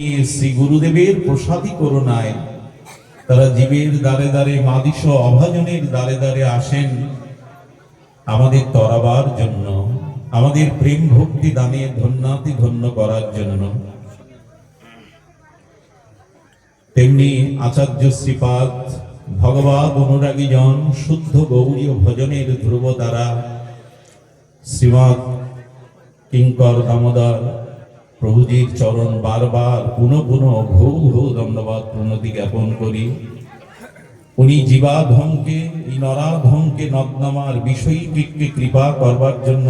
শ্রী গুরুদেবের প্রসাদী করুণায় তারা জীবের দ্বারে দ্বারে মাদিস অভাজনের দ্বারে দ্বারে আসেন আমাদের তরাবার জন্য, আমাদের প্রেম ভক্তি দানে ধন্যাতি ধন্য করার জন্য। তেমনি আচার্য শ্রীপাদ ভগবাদ অনুরাগী জন শুদ্ধ গৌরীয় ভজনের ধ্রুব দ্বারা শ্রীমৎ কিঙ্কর দামোদর প্রভুজির চরণ বারবার, পুনঃ পুনঃ ভৌ ভৌ দণ্ডবাদ প্রণতি জ্ঞাপন করি। উনি জীবাধমকে এই নরাধমকে নগ্নমার বিষয়টিকে কৃপা করবার জন্য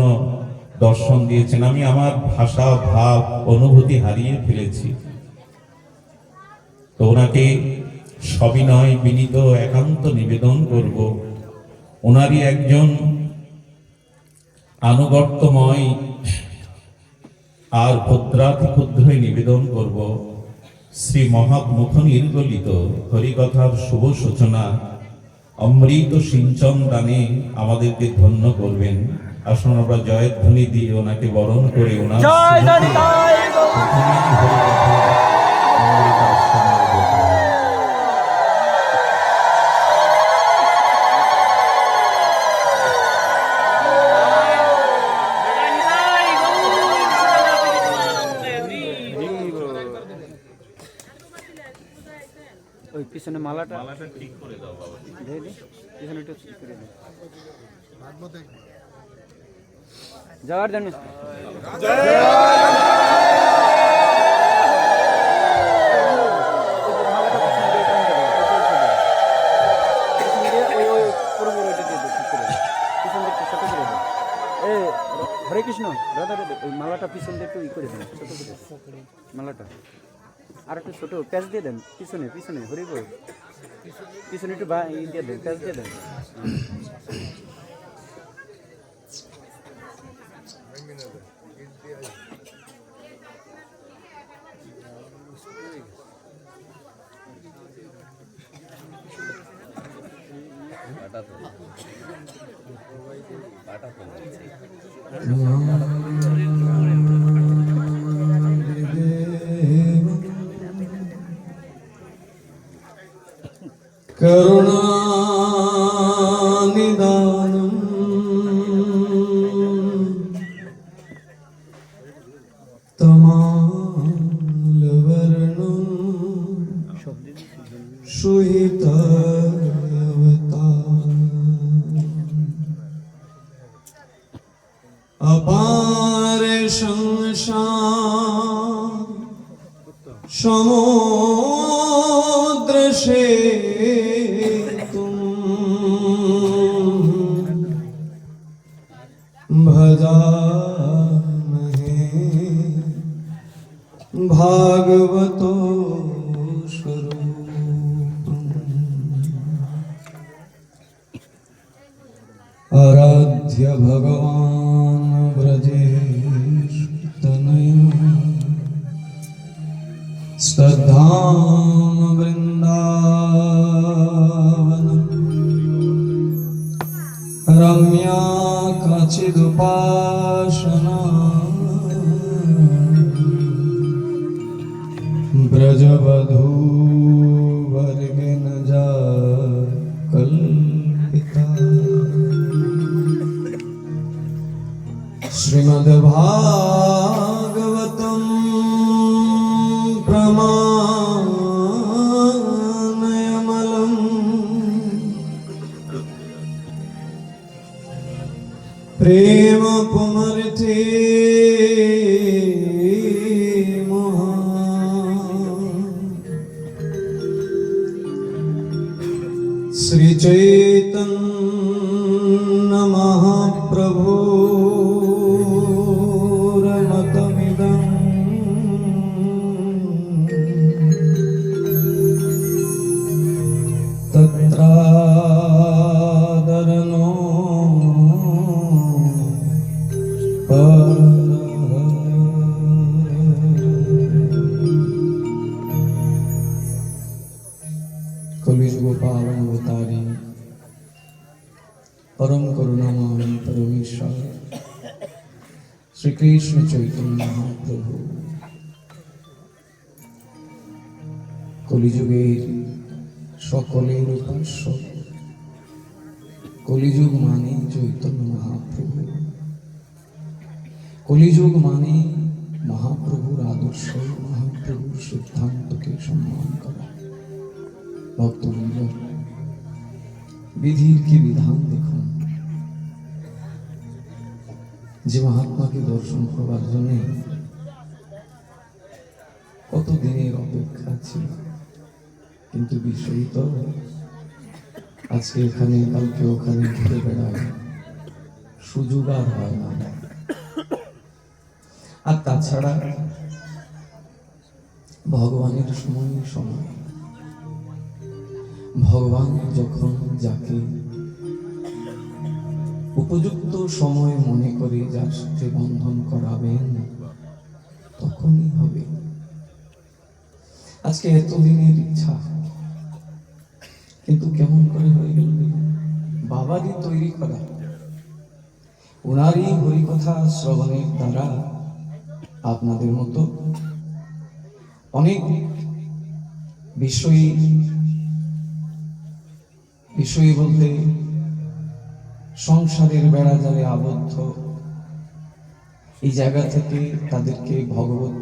দর্শন দিয়েছেন। আমি আমার ভাষা, ভাব, অনুভূতি হারিয়ে ফেলেছি। তো ওনাকে সবিনয়, বিনীত, একান্ত নিবেদন করব। ওনারই একজন আনুগত্যময় আর ক্ষুদ্রাতি ক্ষুদ্রই নিবেদন করব। শ্রী মহামুখ নির্গলিত হরিকথার শুভ সূচনা। অমৃত সিঞ্চন দানে আমাদেরকে ধন্য করবেন। আসুন আমরা জয়ধ্বনি দিয়ে ওনাকে বরণ করে ওনার যাওয়ার জন্য হরে কৃষ্ণ রাধা ওই মালাটা পিছন দিয়ে একটু ই করে দেন ছোট মালাটা আর একটু ছোট প্যাচ দিয়ে দেন পিছনে পিছনে হরি বল পিছনে একটু বা- ই দিয়ে দেন প্যাচ আরাধ্য ভগবান কলিযুগ মানে মহাপ্রভুর আদর্শ মহাপ্রভুর সিদ্ধান্তকে সম্মান করা। ভক্তবৃন্দ, বিধির কি বিধান দেখুন? যে মহাত্মাকে দর্শন করবার জন্য কত দিনের অপেক্ষা ছিল? কিন্তু বিষয় তো, আজকে এখানে, কালকে ওখানে ঘুরে বেড়ায় সুযোগ আর হয় না। তাছাড়া ভগবানের সময় সময় ভগবান যখন যাকে উপযুক্ত সময় মনে করে যার সাথে বন্ধন করাবেন, তখনই হবে। আজকে এতদিনের ইচ্ছা, কিন্তু কেমন করে হয়ে গেল বাবারই তৈরি করা। ওনারই হরিকথা শ্রবণের দ্বারা আপনাদের মতো অনেক বিষয়ী বিষয়ী বলতে সংসারের বেড়া জালে আবদ্ধ। এই জায়গা থেকে তাদেরকে ভগবত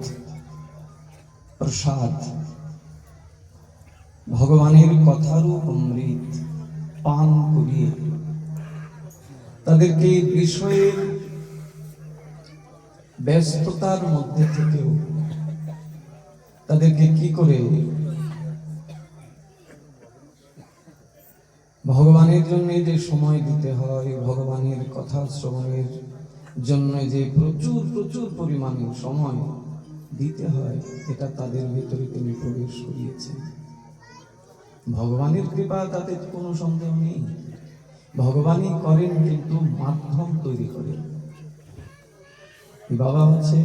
প্রসাদ, ভগবানের কথারূপ অমৃত পান করিয়ে তাদেরকে বিষয়ের ব্যস্ততার মধ্যে থেকেও তাদেরকে কি করে ভগবানের জন্য যে সময় দিতে হয়, ভগবানের কথা শ্রবণের জন্য যে প্রচুর প্রচুর পরিমাণে সময় দিতে হয়, এটা তাদের ভিতরে তিনি প্রবেশ করিয়েছেন। ভগবানের কৃপা তাতে কোনো সন্দেহ নেই। ভগবানই করেন কিন্তু মাধ্যম তৈরি করেন। বাবা হচ্ছে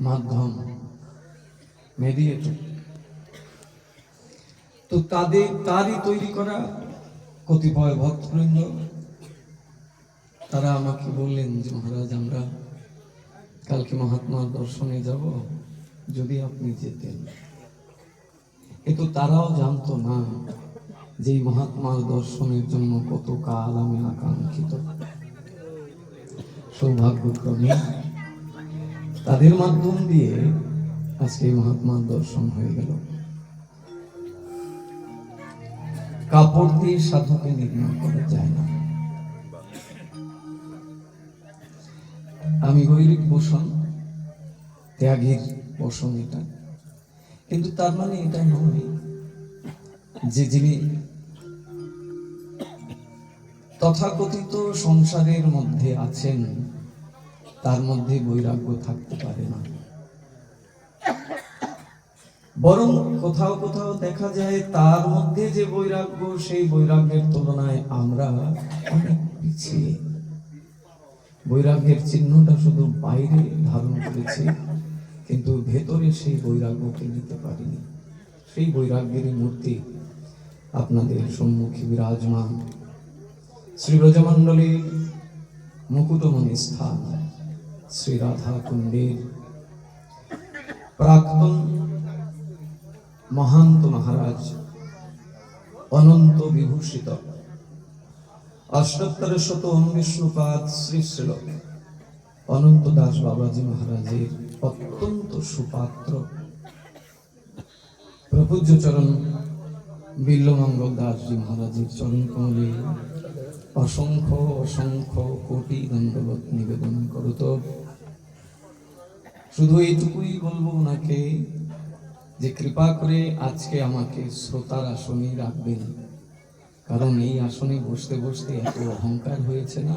মাধ্যম মেডিয়েটর তো তাদের, তারই তৈরি করা কতিপয় ভক্তবৃন্দ, তারা আমাকে বললেন যে, মহারাজ, আমরা কালকে মহাত্মার দর্শনে যাব, যদি আপনি যেতেন। কিন্তু তারাও জানতো না যে মহাত্মার দর্শনের জন্য কত কাল আমি আকাঙ্ক্ষিত। সৌভাগ্যক্রমে তাদের মাধ্যম দিয়ে আজকে মহাত্মার দর্শন হয়ে গেল। কাপড় দিয়ে সাধুকে নির্মাণ করা যায় না। আমি গৈরিক পোষণ ত্যাগের পোষণ এটা। কিন্তু তার মানে এটা নয় যে যিনি তথাকথিত সংসারের মধ্যে আছেন, তার মধ্যে বৈরাগ্য থাকতে পারে না। বরং কোথাও কোথাও দেখা যায়, তার মধ্যে যে বৈরাগ্য, সেই বৈরাগ্যের তুলনায় আমরা অনেক পিছিয়ে। বৈরাগ্যের চিহ্নটা শুধু বাইরে ধারণ করেছে, কিন্তু ভেতরে সেই বৈরাগ্যকে নিতে পারিনি। সেই বৈরাগ্যেরই মূর্তি আপনাদের সম্মুখে বিরাজমান। শ্রী ব্রজমণ্ডলীর মুকুটমণি স্থান শ্রী রাধা কুণ্ডের প্রাক্তন মহান্ত মহারাজ অনন্ত বিভূষিত। অষ্টোত্তর শত অন্বিষ্ণুপাদ শ্রী শ্রীল অনন্ত দাস বাবাজি মহারাজের অত্যন্ত সুপাত্র। প্রপূজ্য চরণ বিল্লমঙ্গল দাসজি মহারাজের চরণ কমলে অসংখ্য অসংখ্য কোটি দণ্ডবত নিবেদন করত শুধু এইটুকুই বলব ওনাকে যে কৃপা করে আজকে আমাকে শ্রোতার আসনে রাখবেন। কারণ এই আসনে বসতে বসতে এত অহংকার হয়েছে না?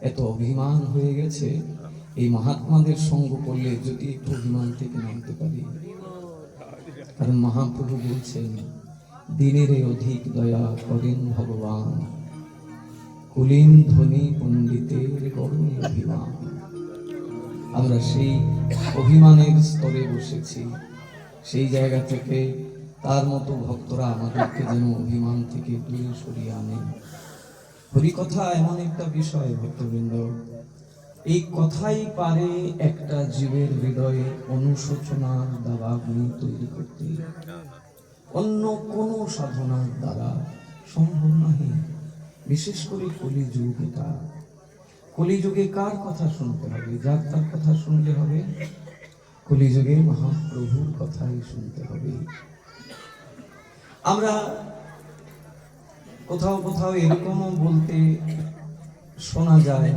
এত অভিমান হয়ে গেছে। এই মহাত্মাদের সঙ্গ করলে যদি একটু অভিমান থেকে নামতে পারি। কারণ মহাপ্রভু বলছেন, দিনের অধিক দয়া করেন ভগবান। কুলীন ধনী পণ্ডিতের গরম অভিমান। আমরা সেই অভিমানের স্তরে বসেছি। সেই জায়গা থেকে তার মতো ভক্তরা আমাদেরকে যেন অভিমান থেকে দূরে সরিয়ে আনেন। হরিকথা এমন একটা বিষয়, ভক্তবৃন্দ। এই কথাই পারে একটা জীবের হৃদয়ে অনুশোচনার দাবাগ্নি তৈরি করতে। অন্য কোনো সাধনার দ্বারা সম্ভব নহে। বিশেষ করে কলিযুগ এটা কলিযুগে কার কথা শুনতে হবে? যার তার কথা শুনলে হবে কলিযুগে মহাপ্রভুর কথাই শুনতে হবে। আমরা কোথাও কোথাও এরকমও বলতে শোনা যায়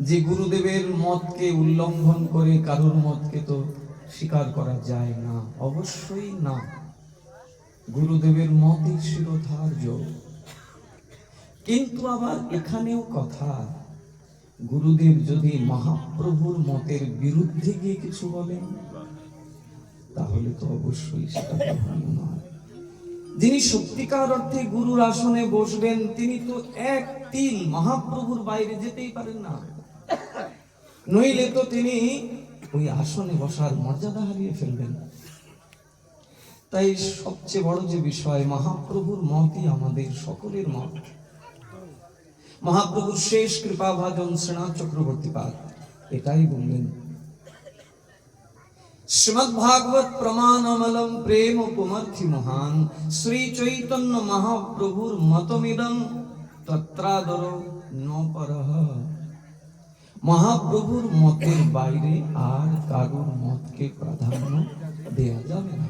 যে গুরুদেবের মতকে উল্লঙ্ঘন করে কারোর মতকে তো স্বীকার করা যায় না। অবশ্যই না। গুরুদেবের মতই শিরোধার্য। কিন্তু আবার এখানেও কথা। গুরুদেব যদি মহাপ্রভুর মতের বিরুদ্ধে গিয়ে কিছু বলেন, তাহলে তো অবশ্যই সেটা নয়। যিনি সত্যিকার অর্থে গুরুর আসনে বসবেন, তিনি তো এক তিল মহাপ্রভুর বাইরে যেতেই পারেন না। নইলে তো তিনি ওই আসনে বসার মর্যাদা হারিয়ে ফেলবেন। তাই সবচেয়ে বড় যে বিষয়, মহাপ্রভুর মতই আমাদের সকলের মত। মহাপ্রভুর শেষ কৃপা ভাজন শ্রীনাথ চক্রবর্তী পাদ এটাই বললেন। শ্রীমদ ভাগবত প্রমাণমলম প্রেম পুমর্থি মহান, শ্রী চৈতন্য মহাপ্রভুর মতমিদম তত্রাদর ন পরহ মহাপ্রভুর মতের বাইরে আর কারোর মতকে প্রাধান্য দেয়া যাবে না।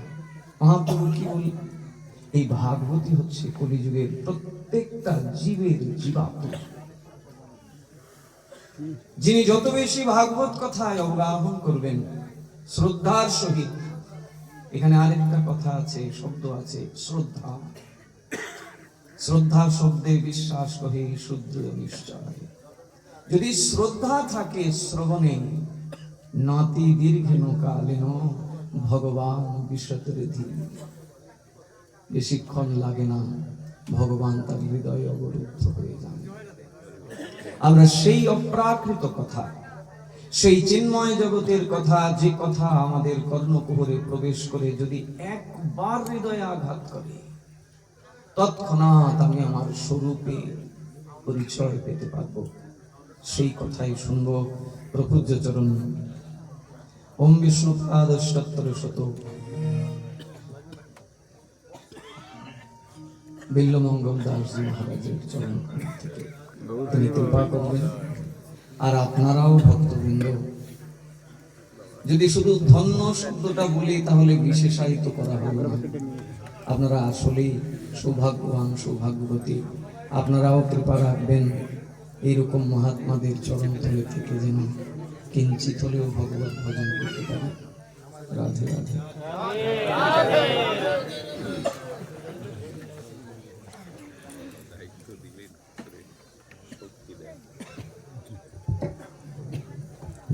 মহাপ্রভু কি বলি এই ভাগবতী হচ্ছে কলিযুগের প্রত্যেকটা জীবের জীবাত্মা। যিনি যত বেশি ভাগবত কথায় অবগাহন করবেন, শ্রদ্ধার সহিত, এখানে আরেকটা কথা আছে, শব্দ আছে, শ্রদ্ধা। শ্রদ্ধা শব্দে বিশ্বাস করে শুদ্ধ নিশ্চয়। যদি শ্রদ্ধা থাকে শ্রবণে, নাতি দীর্ঘ কালেন ভগবান বিশতরে ধীর বেশিক্ষণ লাগে না। ভগবান তার হৃদয়ে অবরুদ্ধ হয়ে যান। আমরা সেই অপ্রাকৃত কথা, সেই চিন্ময় জগতের কথা, যে কথা আমাদের কর্ণকুহরে প্রবেশ করে যদি একবার হৃদয়ে আঘাত করে, তৎক্ষণাৎ আমি আমার স্বরূপে পরিচয় পেতে পারব। সেই কথাই শুনব প্রপূজ্য চরণ। ওম বিষ্ণু পাদ শত বিল্লমঙ্গল দাসজি মহারাজের চরণ থেকে তিনি কৃপা করবেন। আর আপনারাও ভক্তবৃন্দ, যদি শুধু ধন্য শব্দটা বলি, তাহলে বিশেষায়িত করা হবে না। আপনারা আসলেই সৌভাগ্যবান, সৌভাগ্যবতী। আপনারাও কৃপা রাখবেন। এইরকম মহাত্মাদের চরণ তলে থেকে যেন কিঞ্চিত হলেও ভগবত ভজন করতে পারি। রাধে রাধে।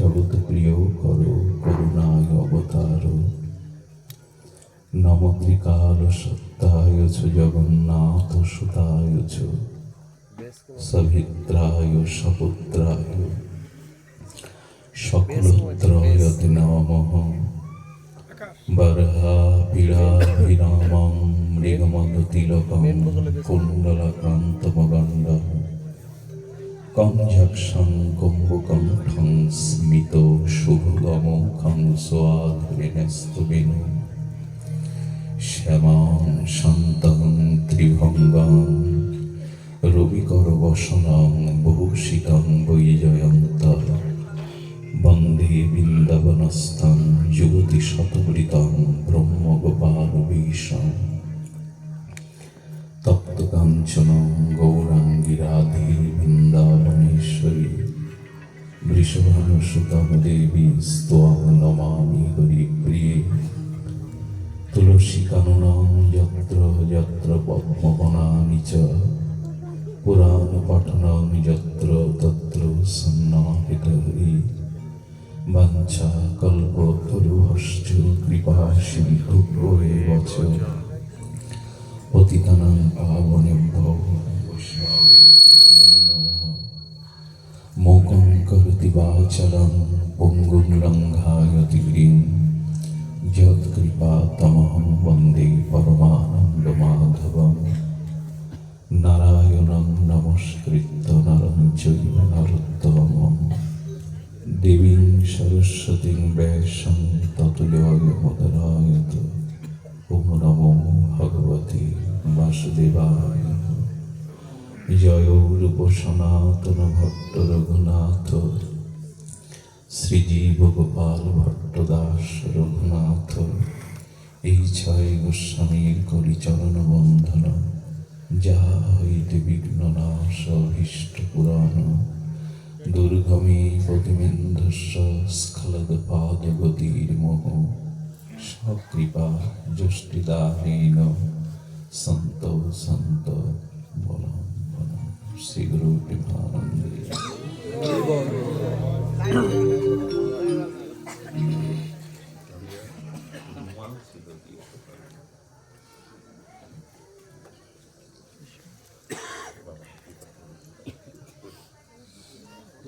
বন্দে জগৎপ্রিয় কর, করুণায় অবতার। নম ত্রিকাল সত্যায় চ জগন্নাথ সুতায় চ সভিত্রায় সপুত্রায়। সকলত্রয়তে নমঃ বরহা পীড়াভিরামং মৃগমদতিলকং কুণ্ডলাক্রান্তমগণ্ডম কঞ্জক্ষং কুম্ভকণ্ঠং স্মিত শুভগমুখং স্বাধুরিণস্তবিনু শ্যামাং শান্তং ত্রিভঙ্গং রবিকর বসনং বহুশিতং বৈজয়ন্ত। বন্দে বৃন্দাবনস্থং যুগতি শতমৃতং ব্রহ্মগোপাল বিষম তপ্ত কাঞ্চন গৌরাঙ্গী রাধে বৃষভানুসুতাম দেবী স্তোয়াং নমামি হরি প্রিয়ে তুলসী কাননাম যত্র যত্র পদ্মবনানি চ পুরাণ পাঠনাম যত্র তত্র সন্নাহিত হরি বাঞ্ছা কল্প তরুহশ্চ কৃপা সিন্ধু বচ পতিতানাং পাবনেভ্য নমো নমঃ কৃপাচরণ পঙ্গুং রঙ্ঘায়তিগ্রীম যৎকৃপা তমহং বন্দে পরমানন্দ মাধবম নারায়ণং নমস্কৃত্য নরং চৈব নরোত্তম দেবীং সরস্বতীং ব্যাসং তত জয়মোদরায়ত ওম নমো ভগবতী বাসুদেবায়। জয়োরূপ সনাতন ভট্ট রঘুনাথ। শ্রীজীব গোপাল ভট্ট দাস রঘুনাথ এই ছয় গোস্বামীর করি চরণ বন্ধন যাহা হইতে বিঘ্ন নাশ অভীষ্ট পুরাণ। দুর্গমে প্রতিমেন্ধস্য স্খলদ পাদ গতির মোহ। সকৃপা যষ্টিদানেন। সন্ত সন্ত, বলম বলম।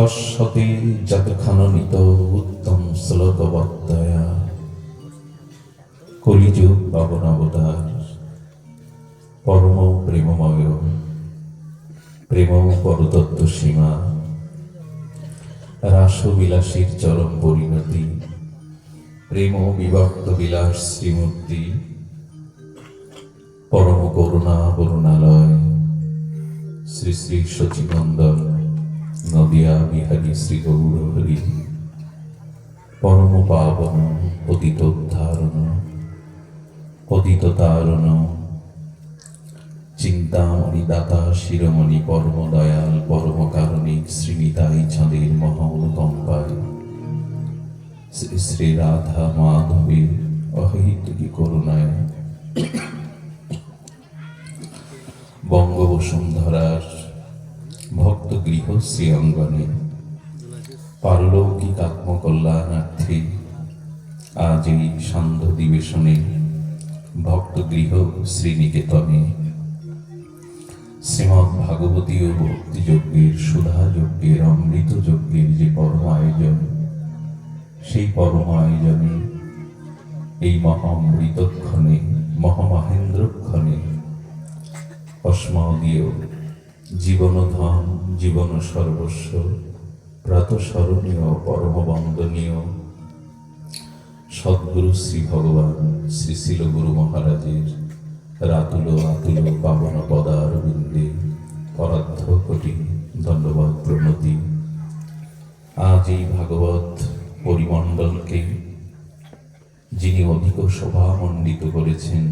জন্মস্য তস্যতে যতখানিত উত্তম শ্লোকবত্তয়া কলিযুগ পাবনাবতার, পরম প্রেমময় প্রেম পরতত্ত্ব সীমা, রাসবিলাসীর চরম পরিণতি, প্রেম বিভক্ত বিলাস শ্রীমূর্তি, পরম করুণা করুণালয় শ্রী শ্রী সচিনন্দন নদিয়া বিহারী শ্রী গৌর হরি পরম পাবন পতিত উদ্ধারণ পতিত তারণ চিন্তামণি দাতা শিরোমণি পরম দয়াল পরম কারণিক শ্রীনিতাই চাঁদের মহা অনুকম্পায় শ্রী শ্রী রাধা মাধবীর অহিতুকি করুণায়। বঙ্গবসুন্ধরার ভক্ত গৃহ শ্রী অঙ্গনে পারলৌকিক আত্মকল্যাণার্থে আজ এই সান্ধ্য দিবেশনে ভক্ত গৃহ শ্রীনিকেতনে শ্রীমৎ ভাগবতী ও ভক্তি যজ্ঞের সুধা যজ্ঞের অমৃত যজ্ঞের যে পরম আয়োজন, সেই পরম আয়োজনে, এই মহামৃতক্ষণে, মহামহেন্দ্রক্ষণে অস্মদীয় জীবন ধন জীবন সর্বস্ব প্রাতঃস্মরণীয় পরম বন্দনীয় সদ্গুরু শ্রী ভগবান শ্রী শিল গুরু মহারাজের রাতুল আতুল পাবন পদার বিন্দে পরাধ্য কোটি দণ্ডবাদ প্রণতি। আজ এই ভাগবত পরিমণ্ডলকে যিনি অধিক শোভামণ্ডিত করেছেন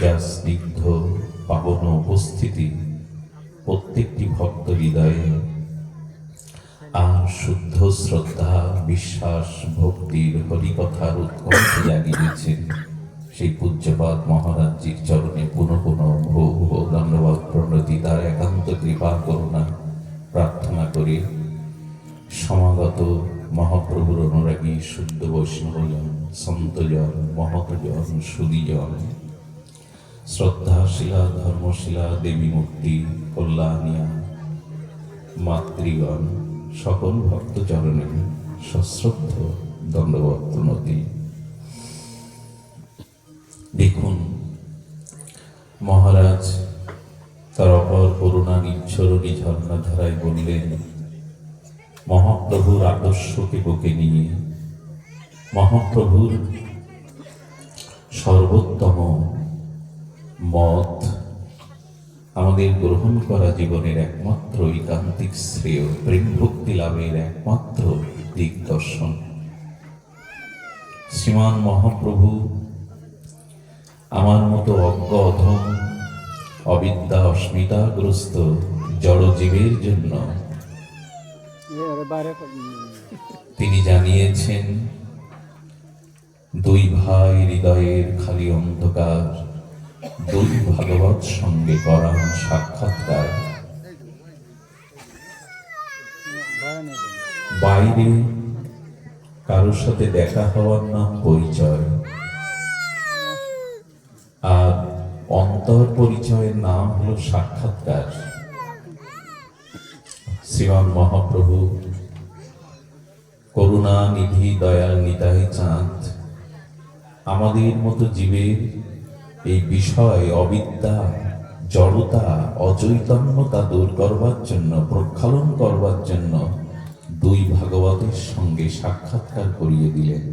যা স্নিগ্ধ পাবন উপস্থিতি প্রত্যেকটি ভক্ত হৃদয়ে। আর শুদ্ধ শ্রদ্ধা, বিশ্বাস, ভক্তির হরিকথার উৎকণ্ঠ জাগিয়েছেন সেই পূজ্যপাদ মহারাজজির চরণে পুনঃ পুনঃ ভৌ ভৌ ধন্যবাদ প্রণতি, তার একান্ত কৃপা করুণা প্রার্থনা করে সমাগত মহাপ্রভুর অনুরাগী শুদ্ধ বৈষ্ণবজন সন্তজন মহতজন সুদীজন শ্রদ্ধাশীলা, ধর্মশীলা দেবী মূর্তি কল্যাণিয়া, মাতৃগণ, সকল ভক্ত চরণে সশ্রদ্ধ দণ্ডবত প্রণতি দেখুন, মহারাজ তার অপর করুণা নিচ্ছরণী ঝর্ণা ধারায় বললেন, মহাপ্রভুর আদর্শকে বুকে নিয়ে, মহাপ্রভুর সর্বোত্তম মত। আমাদের গ্রহণ করা জীবনের একমাত্র ঐকান্তিক শ্রেয় প্রেম ভক্তি লাভের একমাত্র দিগদর্শন। শ্রীমান মহাপ্রভু, আমার মতো অজ্ঞ, অধম, অবিদ্যা, অস্মিতাগ্রস্ত, জড়জীবের জন্য তিনি জানিয়েছেন, দুই ভাই হৃদয়ের খালি অন্ধকার দুই ভাগবত সঙ্গে করান সাক্ষাৎকার। বাইরে কারোর সাথে দেখা হওয়ার নাম পরিচয় আর অন্তর পরিচয়ের নাম হলো সাক্ষাৎকার। শ্রীমান মহাপ্রভু করুণা নিধি দয়াল, নিতাই চাঁদ, আমাদের মতো জীবের এই বিষয় অবিদ্যা, জড়তা, অচৈতন্যতা দূর করবার জন্য, প্রক্ষালন করবার জন্য দুই ভাগবতের সঙ্গে সাক্ষাৎকার করিয়ে দিলেন।